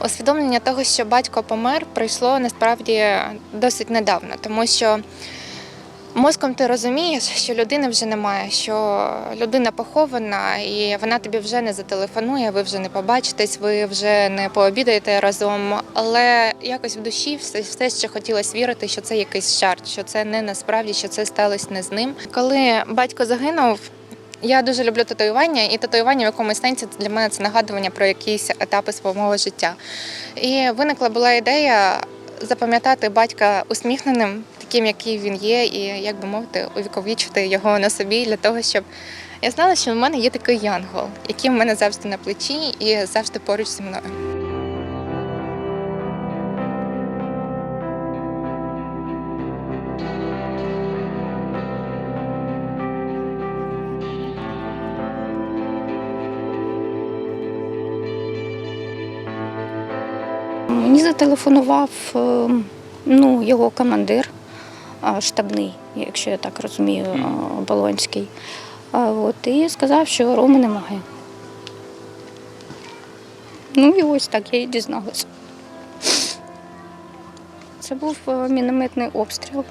Усвідомлення того, що батько помер, прийшло насправді досить недавно, тому що мозком ти розумієш, що людини вже немає, що людина похована, і вона тобі вже не зателефонує, ви вже не побачитесь, ви вже не пообідаєте разом. Але якось в душі все, все ще хотілося вірити, що це якийсь жарт, що це не насправді, що це сталося не з ним. Коли батько загинув. Я дуже люблю татуювання, і татуювання в якомусь сенсі для мене це нагадування про якісь етапи свого мого життя. І виникла була ідея запам'ятати батька усміхненим, таким, який він є, і як би мовити, увіковічити його на собі для того, щоб я знала, що в мене є такий янгол, який в мене завжди на плечі і завжди поруч зі мною. Мені зателефонував е, ну, його командир штабний, якщо я так розумію, Болонський. От, і сказав, що Роми немає. Ну і ось так я і дізналася. Це був е, мінометний обстріл.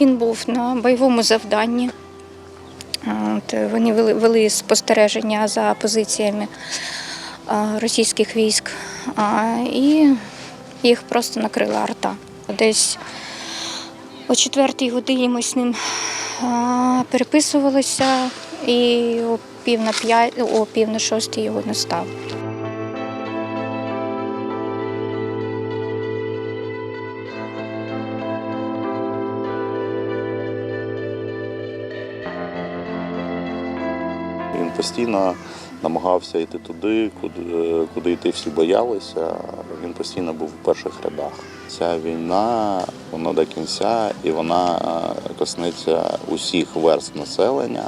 Він був на бойовому завданні. От, е, вони вели, спостереження за позиціями російських військ, і їх просто накрила арта. Десь о четвертій годині ми з ним переписувалися, і о пів на п'ять, о пів на шостій його не стало. Він постійно намагався йти туди, куди, куди йти всі боялися. Він постійно був у перших рядах. Ця війна вона до кінця і вона е, коснеться усіх верств населення.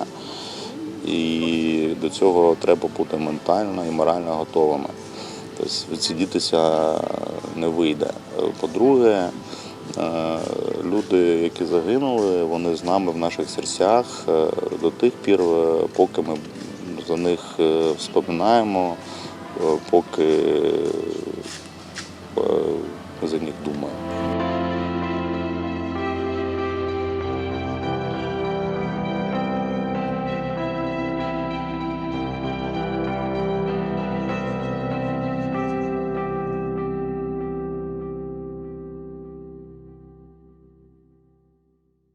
І до цього треба бути ментально і морально готовими. Тобто відсидітися не вийде. По-друге, е, люди, які загинули, вони з нами в наших серцях е, до тих пір, е, поки ми за них е, вспоминаємо, е, поки е, за них думаємо.